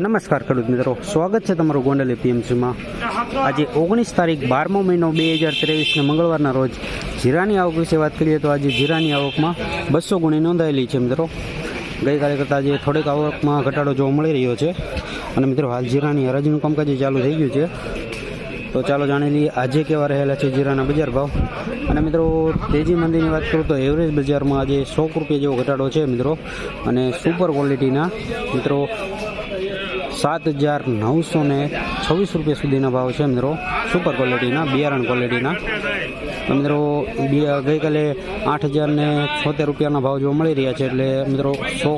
નમસ્કાર ખેડૂત મિત્રો. સ્વાગત છે તમારું ગોંડલ એપીએમસીમાં આજે ઓગણીસ તારીખ બારમો મહિનો બે હજાર ત્રેવીસને મંગળવારના રોજ જીરાની આવક વિશે વાત કરીએ તો આજે જીરાની આવકમાં બસો ગુણી નોંધાયેલી છે મિત્રો. ગઈકાલે કરતાં આજે થોડીક આવકમાં ઘટાડો જોવા મળી રહ્યો છે. અને મિત્રો, હાલ જીરાની હરાજીનું કામકાજ ચાલુ થઈ ગયું છે. તો ચાલો જાણી લઈએ, આજે કેવા રહેલા છે જીરાના બજાર ભાવ? અને મિત્રો, તેજી મંદીની વાત કરું તો એવરેજ બજારમાં આજે સો રૂપિયા જેવો ઘટાડો છે મિત્રો. અને સુપર ક્વોલિટીના મિત્રો સાત હજાર નવસો ને છવ્વીસ રૂપિયા સુધીના ભાવ છે મિત્રો. સુપર ક્વોલિટીના બિયારણ ક્વોલિટીના તો મિત્રો ગઈકાલે આઠ હજાર ને છોતેર રૂપિયાના ભાવ જોવા મળી રહ્યા છે એટલે મિત્રો સો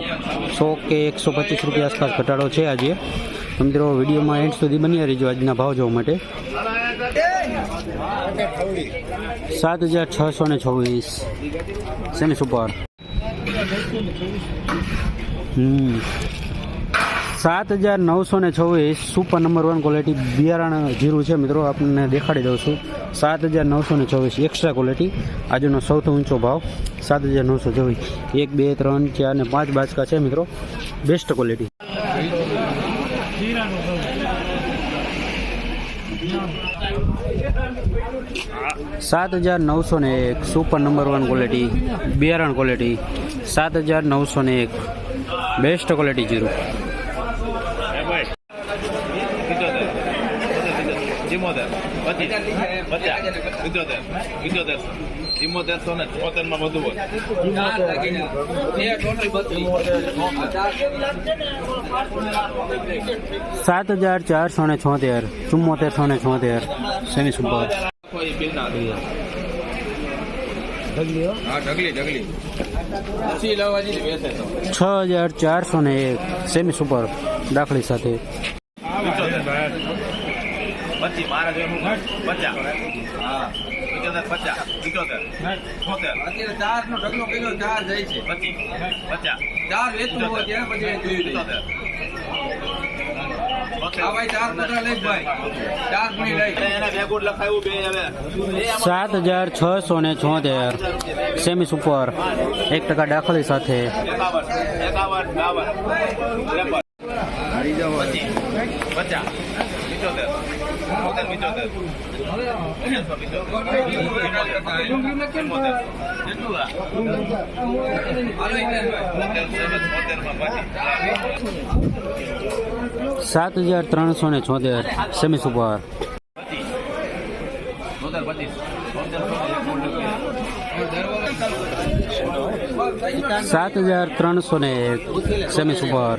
સો કે એકસો પચીસ રૂપિયા આસપાસ ઘટાડો છે આજે. તો મિત્રો, વિડીયોમાં એન્ડ સુધી બની રહીજો આજના ભાવ જોવા માટે. સાત હજાર છસો ને છવ્વીસ. સેમી સુપર હમ. સાત હજાર નવસો ને છવ્વીસ સુપર નંબર વન ક્વોલિટી બિયારણ જીરું છે. મિત્રો આપણને દેખાડી દઉં છું. સાત હજાર નવસો ને છવ્વીસ એક્સ્ટ્રા ક્વોલિટી આજનો સૌથી ઊંચો ભાવ સાત હજાર નવસો છવ્વીસ. એક, બે, ત્રણ, ચાર ને પાંચ બાચકા છે, મિત્રો. બેસ્ટ ક્વોલિટી સાત હજાર નવસો ને એક સુપર નંબર વન ક્વોલિટી બિયારણ ક્વોલિટી સાત હજાર નવસો ને એક બેસ્ટ ક્વોલિટી જીરું. ચિમોતેર પચીસ પચાસ. પંચોતેર પંચોતેર ચિમોતેર સો ને છોતેરમાં બધું. હોય સાત હજાર ચારસો ને છોતેર ચુમ્મોતેરસો ને છોતેર. Semi super. કોઈ બિલ ના દઈએ. હા. ઢગલી ઢગલી. પછી લેવા જઈએ વેચે તો. છ હજાર ચારસો ને એક. Semi super. દાખલી સાથે. પચીસ મારા જેવું પચાસ. હા પંચોતેર પચાસ પંચોતેર છોતેર. અત્યારે ચાર નો ઢગલો કર્યો ચાર જાય છે. પચીસ પચાસ. ચાર વેચવું હોય ત્યારે પછી પંચોતેર આ ભાઈ ચાર પકડા લઈ ભાઈ. ચાર ગુણી લઈ. એને બે ગુણ લખાયું બે હવે. સાત હજાર છસો ને છોતેર. Semi super. એક ટકા દાખલી સાથે. પચીસ. પંચોતેર. છોતેર પંચોતેર. ઓગણસો પંચોતેર સાત હજાર ત્રણસો ને છોતેર સેમી સુપર સાત હજાર ત્રણસો ને એક સેમી સુપર